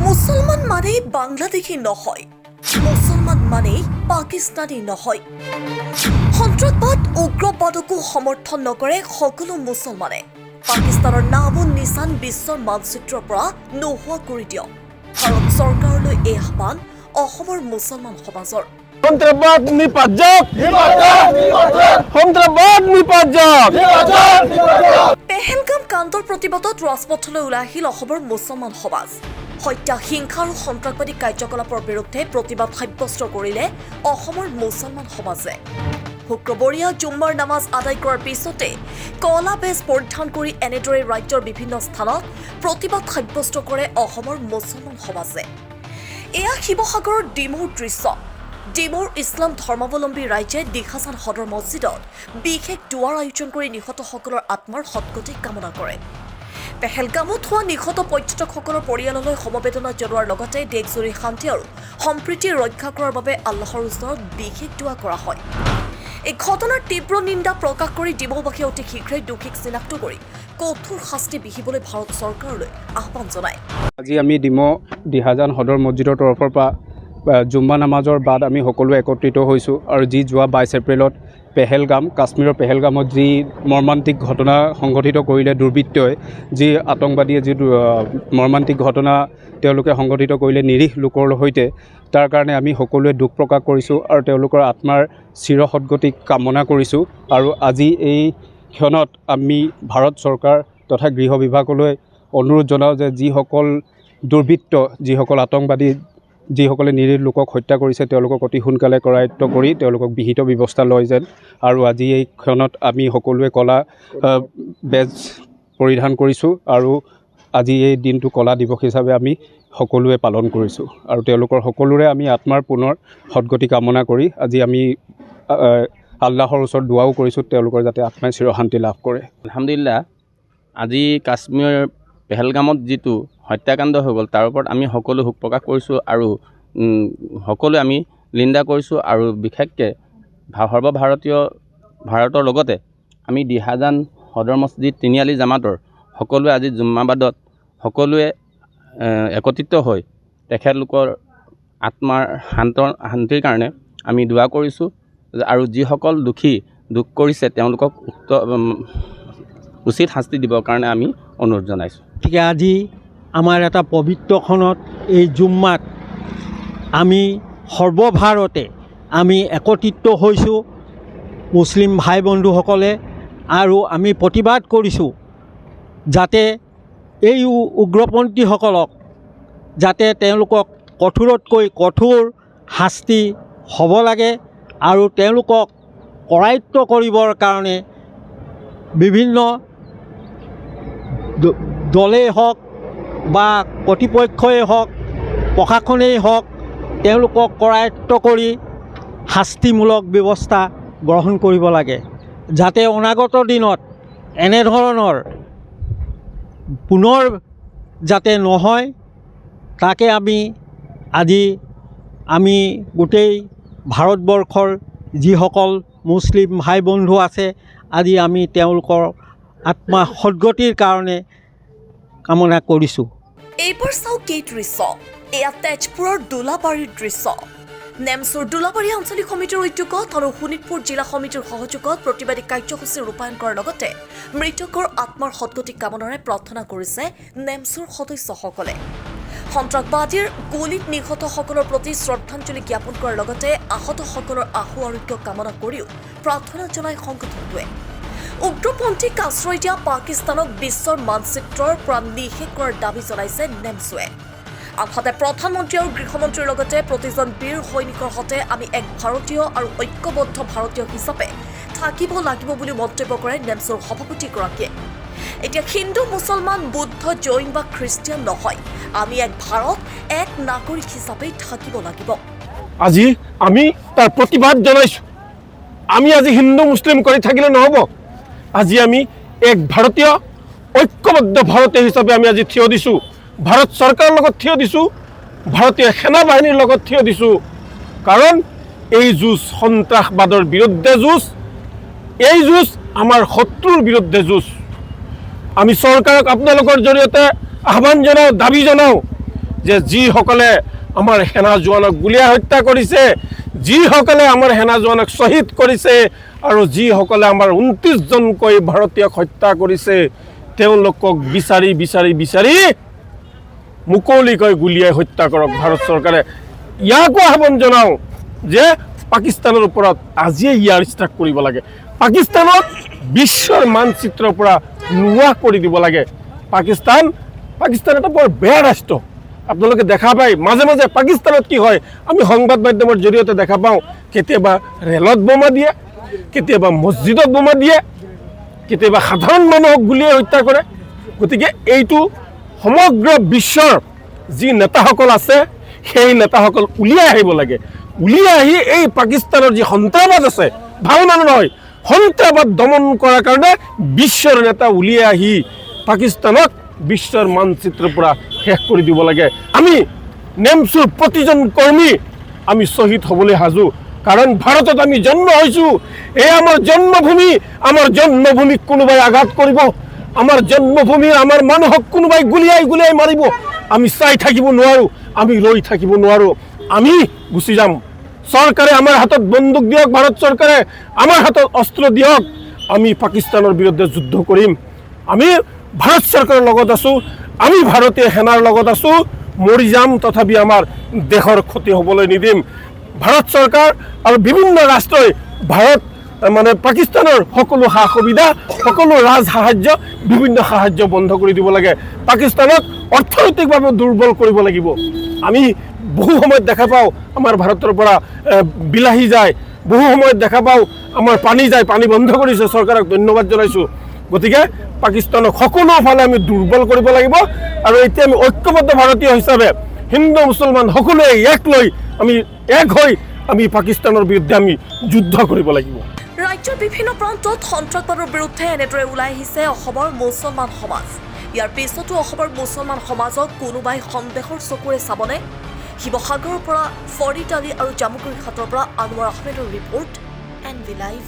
মুছলমান মানেই বাংলাদেশী নহয়। মুছলমান মানেই পাকিস্তানী নহয়। সন্ত্ৰাসবাদ উগ্ৰবাদকো সমৰ্থন নকৰে সকলো মুছলমানে। পাকিস্তানৰ নাম নিচান বিশ্বৰ মানচিত্ৰৰ পৰা নোহোৱা কৰি দিয়ক। ভাৰত চৰকাৰলৈ এই আহ্বান অসমৰ মুছলমান সমাজৰ। পেহেলগাম কাণ্ডৰ প্ৰতিবাদত ৰাজপথলৈ ওলাই আহিল অসমৰ মুছলমান সমাজ। হত্যা হিংসা আৰু সন্ত্ৰাসবাদী কাৰ্যকলাপৰ বিৰুদ্ধে প্ৰতিবাদ সাব্যস্ত কৰিলে অসমৰ মুছলমান সমাজে। শুক্ৰবৰীয়া জুম্মাৰ নামাজ আদায় কৰাৰ পিছতে কলা বেজ পৰিধান কৰি এনেদৰে ৰাজ্যৰ বিভিন্ন স্থানত প্ৰতিবাদ সাব্যস্ত কৰে অসমৰ মুছলমান সমাজে। এয়া শিৱসাগৰৰ ডিমৌৰ দৃশ্য। ডিমৌৰ ইছলাম ধৰ্মাৱলম্বী ৰাইজে দিখাচান সদৰ মছজিদত বিশেষ দুৱাৰ আয়োজন কৰি নিহতসকলৰ আত্মাৰ সৎগতি কামনা কৰে। পেহেলগামত হোৱা নিহত পৰ্যটকসকলৰ পৰিয়াললৈ সমবেদনা জনোৱাৰ লগতে দেশজুৰি শান্তি আৰু সম্প্ৰীতি ৰক্ষা কৰাৰ বাবে আল্লাহৰ ওচৰত বিশেষ দোৱা কৰা হয়। এই ঘটনাৰ তীব্ৰ নিন্দা প্ৰকাশ কৰি ডিমৌবাসীয়ে অতি শীঘ্ৰেই দোষীক চিনাক্ত কৰি কঠোৰ শাস্তি বিহিবলৈ ভাৰত চৰকাৰলৈ আহ্বান জনায়। আজি আমি ডিমৌ দিহাজান সদৰ মছজিদৰ তৰফৰ পৰা জুম্মা নামাজৰ বাদ আমি সকলোৱে একত্ৰিত হৈছোঁ আৰু যি যোৱা বাইছ এপ্ৰিলত পেহেলগাম কাশ্মীৰৰ পেহেলগামত যি মৰ্মান্তিক ঘটনা সংঘটিত কৰিলে দুৰ্বৃত্তই যি আতংকবাদীয়ে যি মৰ্মান্তিক ঘটনা তেওঁলোকে সংঘটিত কৰিলে নিৰীহ লোকৰ সৈতে তাৰ কাৰণে আমি সকলোৱে দুখ প্ৰকাশ কৰিছোঁ আৰু তেওঁলোকৰ আত্মাৰ চিৰ সদ্গতিক কামনা কৰিছোঁ। আৰু আজি এই ক্ষণত আমি ভাৰত চৰকাৰ তথা গৃহ বিভাগলৈ অনুৰোধ জনাওঁ যে যিসকল দুৰ্বৃত্ত যিসকল আতংকবাদী যিসকলে নিৰীহ লোকক হত্যা কৰিছে, তেওঁলোকক অতি সোনকালে কৰায়ত্ব কৰি তেওঁলোকক বিহিত ব্যৱস্থা লয় যেন। আৰু আজি এই ক্ষণত আমি সকলোৱে কলা বেজ পৰিধান কৰিছোঁ আৰু আজি এই দিনটো কলা দিৱস হিচাপে আমি সকলোৱে পালন কৰিছোঁ। আৰু তেওঁলোকৰ সকলোৰে আমি আত্মাৰ পুনৰ সদ্গতি কামনা কৰি আজি আমি আল্লাহৰ ওচৰত দোৱাও কৰিছোঁ, তেওঁলোকৰ যাতে আত্মাই চিৰশান্তি লাভ কৰে। আলহামদুলিল্লাহ, আজি কাশ্মীৰ পেহেলগামত যিটো হত্যাকাণ্ড হৈ গ'ল তাৰ ওপৰত আমি সকলো শোক প্ৰকাশ কৰিছোঁ আৰু সকলোৱে আমি নিন্দা কৰিছোঁ আৰু বিশেষকৈ সৰ্বভাৰতীয় ভাৰতৰ লগতে আমি দিহাজান সদৰ মছজিদ তিনিআলি জামাতৰ সকলোৱে আজি জুম্মাবাদত সকলোৱে একত্ৰিত হৈ তেখেতলোকৰ আত্মাৰ শান্ত শান্তিৰ কাৰণে আমি দোৱা কৰিছোঁ আৰু যিসকল দোষী দুখ কৰিছে তেওঁলোকক উক্ত উচিত শাস্তি দিবৰ কাৰণে আমি অনুৰোধ জনাইছোঁ। গতিকে আজি আমাৰ এটা পবিত্ৰখনত এই জুম্মাত আমি সৰ্বভাৰতে আমি একত্ৰিত হৈছোঁ, মুছলিম ভাই বন্ধুসকলে আৰু আমি প্ৰতিবাদ কৰিছোঁ যাতে এই উগ্ৰপন্থীসকলক, যাতে তেওঁলোকক কঠোৰতকৈ কঠোৰ শাস্তি হ'ব লাগে আৰু তেওঁলোকক কৰায়ত্ব কৰিবৰ কাৰণে বিভিন্ন দলেই হওক বা কৰ্তৃপক্ষই হওক প্ৰশাসনেই হওক তেওঁলোকক কৰায়ত্ব কৰি শাস্তিমূলক ব্যৱস্থা গ্ৰহণ কৰিব লাগে। যাতে অনাগত দিনত এনেধৰণৰ পুনৰ যাতে নহয় তাকে আমি আজি আমি গোটেই ভাৰতবৰ্ষৰ যিসকল মুছলিম ভাই বন্ধু আছে আজি আমি তেওঁলোকৰ আত্মা সদ্গতিৰ কাৰণে কামনা কৰিছোঁ। এইবাৰ চাওক কি দৃশ্য। এয়া তেজপুৰৰ দোলাবাৰীৰ দৃশ্য। নেমচুৰ দোলাবাৰী আঞ্চলিক সমিতিৰ উদ্যোগত আৰু শোণিতপুৰ জিলা সমিতিৰ সহযোগত প্ৰতিবাদী কাৰ্যসূচী ৰূপায়ণ কৰাৰ লগতে মৃতকৰ আত্মাৰ সদ্গতি কামনাৰে প্ৰাৰ্থনা কৰিছে নেমচুৰ সদস্যসকলে। সন্ত্ৰাসবাদীৰ গুলীত নিহতসকলৰ প্ৰতি শ্ৰদ্ধাঞ্জলি জ্ঞাপন কৰাৰ লগতে আহতসকলৰ আশু আৰোগ্য কামনা কৰিও প্ৰাৰ্থনা জনায় সংগঠনটোৱে। উগ্ৰপন্থীক আশ্ৰয় দিয়া পাকিস্তানক বিশ্বৰ মানচিত্ৰৰ পৰা নিষেধ কৰাৰ দাবি জনাইছে নেমচুৱে। আনহাতে প্ৰধানমন্ত্ৰী আৰু গৃহমন্ত্ৰীৰ লগতে প্ৰতিজন বীৰ সৈনিকৰ সৈতে আমি এক ভাৰতীয় আৰু ঐক্যবদ্ধ ভাৰতীয় হিচাপে থাকিব লাগিব বুলি মন্তব্য কৰে নেমচুৰ সভাপতিগৰাকীয়ে। এতিয়া হিন্দু, মুছলমান, বুদ্ধ, জৈন বা খ্ৰীষ্টিয়ান নহয়, আমি এক ভাৰত, এক নাগৰিক হিচাপে থাকিব লাগিব। আজি আমি তাৰ প্ৰতিবাদ জনাইছোঁ। আমি আজি হিন্দু, মুছলিম কৰি থাকিলে নহ'ব। আজি আমি এক ভাৰতীয়, ঐক্যবদ্ধ ভাৰতীয় হিচাপে আমি আজি থিয় দিছোঁ। ভাৰত চৰকাৰৰ লগত থিয় দিছোঁ, ভাৰতীয় সেনা বাহিনীৰ লগত থিয় দিছোঁ। কাৰণ এই যুঁজ সন্ত্ৰাসবাদৰ বিৰুদ্ধে যুঁজ, এই যুঁজ আমাৰ শত্ৰুৰ বিৰুদ্ধে যুঁজ। আমি চৰকাৰক আপোনালোকৰ জৰিয়তে আহ্বান জনাওঁ, দাবি জনাওঁ যে যিসকলে আমাৰ সেনা জোৱানক গুলীয়াই হত্যা কৰিছে যিসকলে আমাৰ জোৱানক শ্বহীদ কৰিছে আৰু যিসকলে আমাৰ ঊনত্ৰিছজনকৈ ভাৰতীয়ক হত্যা কৰিছে, তেওঁলোকক বিচাৰি বিচাৰি বিচাৰি মুকলিকৈ গুলীয়াই হত্যা কৰক ভাৰত চৰকাৰে। ইয়াকো আহ্বান জনাওঁ যে পাকিস্তানৰ ওপৰত আজিয়ে ইয়াৰ ষ্ট্ৰাক কৰিব লাগে। পাকিস্তানক বিশ্বৰ মানচিত্ৰৰ পৰা নোহোৱা কৰি দিব লাগে। পাকিস্তান পাকিস্তান এটা বৰ বেয়া ৰাষ্ট্ৰ। আপোনালোকে দেখা পায় মাজে মাজে পাকিস্তানত কি হয়, আমি সংবাদ মাধ্যমৰ জৰিয়তে দেখা পাওঁ। কেতিয়াবা ৰেলত বোমা দিয়ে, কেতিয়াবা মছজিদত বোমা দিয়ে, কেতিয়াবা সাধাৰণ মানুহক গুলীয়াই হত্যা কৰে। গতিকে এইটো সমগ্ৰ বিশ্বৰ যি নেতাসকল আছে, সেই নেতাসকল উলিয়াই আহিব লাগে। উলিয়াই আহি এই পাকিস্তানৰ যি সন্ত্ৰাসবাদ আছে ভালো মানুহ নহয়, সন্ত্ৰাসবাদ দমন কৰাৰ কাৰণে বিশ্বৰ নেতা উলিয়াই আহি পাকিস্তানক বিশ্বৰ মানচিত্ৰৰ পৰা শেষ কৰি দিব লাগে। আমি নেমচুৰ প্ৰতিজন কৰ্মী আমি শ্বহীদ হ'বলৈ সাজু। কাৰণ ভাৰতত আমি জন্ম হৈছোঁ। এই আমাৰ জন্মভূমি, আমাৰ জন্মভূমিক কোনোবাই আঘাত কৰিব। আমাৰ জন্মভূমিৰ আমাৰ মানুহক কোনোবাই গুলিয়াই গুলিয়াই মাৰিব। আমি চাই থাকিব নোৱাৰোঁ, আমি ৰৈ থাকিব নোৱাৰোঁ। আমি গুচি যাম। চৰকাৰে আমাৰ হাতত বন্দুক দিয়ক, ভাৰত চৰকাৰে আমাৰ হাতত অস্ত্ৰ দিয়ক। আমি পাকিস্তানৰ বিৰুদ্ধে যুদ্ধ কৰিম। আমি ভাৰত চৰকাৰৰ লগত আছোঁ, আমি ভাৰতীয় সেনাৰ লগত আছোঁ, মৰি যাম, তথাপি আমাৰ দেশৰ ক্ষতি হ'বলৈ নিদিম। ভাৰত চৰকাৰ আৰু বিভিন্ন ৰাষ্ট্ৰই ভাৰত মানে পাকিস্তানৰ সকলো সা সুবিধা, সকলো ৰাজ সাহাৰ্য বিভিন্ন সাহাৰ্য বন্ধ কৰি দিব লাগে। পাকিস্তানক অৰ্থনৈতিকভাৱে দুৰ্বল কৰিব লাগিব। আমি বহু সময়ত দেখা পাওঁ, আমাৰ ভাৰতৰ পৰা বিলাহী যায়। বহু সময়ত দেখা পাওঁ, আমাৰ পানী যায়, পানী বন্ধ কৰিছে, চৰকাৰক ধন্যবাদ জনাইছোঁ। গতিকে পাকিস্তানক সকলো ফালে আমি দুৰ্বল কৰিব লাগিব আৰু এতিয়া আমি ঐক্যবদ্ধ ভাৰতীয় হিচাপে হিন্দু, মুছলমান সকলোৱে এক লৈ আমি এক হৈ আমি পাকিস্তানৰ বিৰুদ্ধে আমি যুদ্ধ কৰিব লাগিব। ৰাজ্যৰ বিভিন্ন প্ৰান্তত সন্ত্ৰাসবাদৰ বিৰুদ্ধে এনেদৰে ওলাই আহিছে অসমৰ মুছলমান সমাজ। ইয়াৰ পিছতো অসমৰ মুছলমান সমাজক কোনোবাই সন্দেহৰ চকুৰে চাবনে? শিৱসাগৰৰ পৰা ফৰিদ আলি আৰু জামুগুৰি ঘাটৰ পৰা আনোৱাৰ আহমেদৰ ৰিপৰ্ট, এন ভি লাইভ।